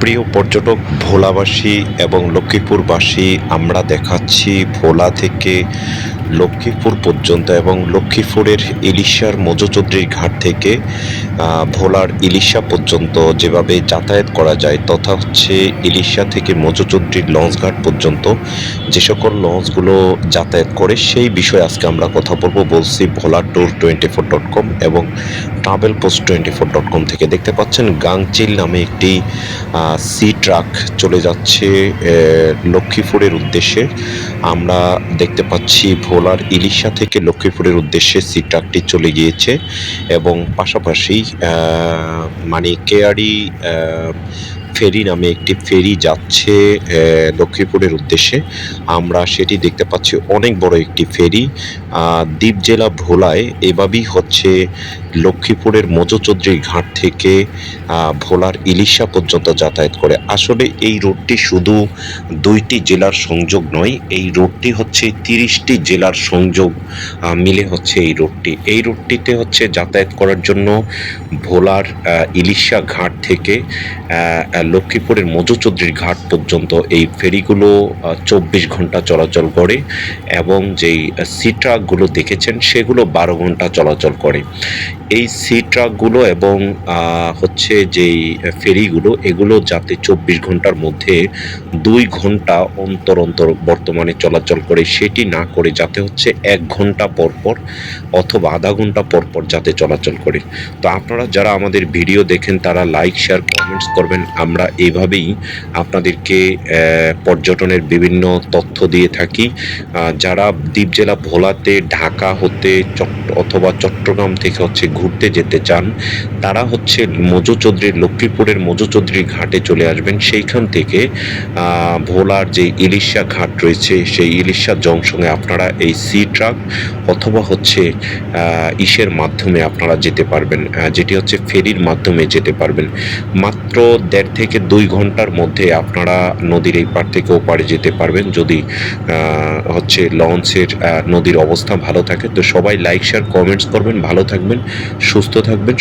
প্রিয় পর্যটক ভোলাবাসী এবং লক্ষ্মীপুরবাসী আমরা দেখাচ্ছি ভোলা থেকে লক্ষ্মীপুর পর্যন্ত এবং লক্ষ্মীপুরের ইলিশার মজুচৌধুরীর ঘাট থেকে ভোলার ইলিশা পর্যন্ত যেভাবে যাতায়াত করা যায়, তথা হচ্ছে ইলিশা থেকে মজুচৌধুরীর লঞ্চ ঘাট পর্যন্ত যে সকল লঞ্চগুলো যাতায়াত করে, সেই বিষয়ে আজকে আমরা কথা বলব। বলছি Bhola tour twenty four dot com এবং travel post twenty four dot com থেকে। দেখতে পাচ্ছেন গাংচিল নামে একটি সি ট্রাক চলে যাচ্ছে লক্ষ্মীপুরের উদ্দেশ্যে। আমরা দেখতে পাচ্ছি ভোলার ইলিশা থেকে লক্ষ্মীপুরের উদ্দেশ্যে সি ট্রাকটি চলে গিয়েছে এবং পাশাপাশি মানে কেয়ারি ফেরি নামে একটি ফেরি যাচ্ছে লক্ষ্মীপুরের উদ্দেশ্যে। আমরা সেটি দেখতে পাচ্ছি অনেক বড় একটি ফেরি। দ্বীপ জেলা ভোলায় এভাবেই হচ্ছে লক্ষ্মীপুরের মজুচৌধুরী ঘাট থেকে ভোলার ইলিশা পর্যন্ত যাতায়াত করে। আসলে এই রোডটি শুধু দুইটি জেলার সংযোগ নয়, এই রোডটি হচ্ছে তিরিশটি জেলার সংযোগ মিলে হচ্ছে এই রোডটি। এই রোডটিতে হচ্ছে যাতায়াত করার জন্য ভোলার ইলিশা ঘাট থেকে লক্ষ্মীপুরের মজুচৌধুরীর ঘাট পর্যন্ত এই ফেরিগুলো চব্বিশ ঘণ্টা চলাচল করে এবং যেই সি ট্রাকগুলো দেখেছেন সেগুলো বারো ঘণ্টা চলাচল করে। এই সি ট্রাকগুলো এবং হচ্ছে যেই ফেরিগুলো, এগুলো যাতে চব্বিশ ঘণ্টার মধ্যে দুই ঘণ্টা অন্তর অন্তর বর্তমানে চলাচল করে, সেটি না করে যাতে হচ্ছে এক ঘণ্টা পর পর অথবা আধা ঘণ্টা পর পর যাতে চলাচল করে। তো আপনারা যারা আমাদের ভিডিও দেখেন, তারা লাইক শেয়ার কমেন্টস করবেন। আমরা এইভাবেই আপনাদেরকে পর্যটনের বিভিন্ন তথ্য দিয়ে থাকি। যারা দ্বীপ জেলা ভোলাতে, ঢাকা হতে অথবা চট্টগ্রাম থেকে হচ্ছে ঘুরতে যেতে চান, তারা হচ্ছে মজু চৌধুরীর, লক্ষ্মীপুরের মজু চৌধুরী ঘাটে চলে আসবেন। সেইখান থেকে ভোলার যে ইলিশা ঘাট রয়েছে, সেই ইলিশা জংশনে আপনারা এই সি ট্রাক অথবা হচ্ছে ইসের মাধ্যমে আপনারা যেতে পারবেন। যেটি হচ্ছে ফেরির মাধ্যমে যেতে পারবেন। মাত্র দেড় থেকে দুই ঘণ্টার মধ্যে আপনারা নদীর এই পার থেকে ওপারে যেতে পারবেন। যদি হচ্ছে লঞ্চের নদীর অবস্থা ভালো থাকে, তো সবাই লাইক শেয়ার কমেন্টস করবেন। ভালো থাকবেন, সুস্থ থাকবেন।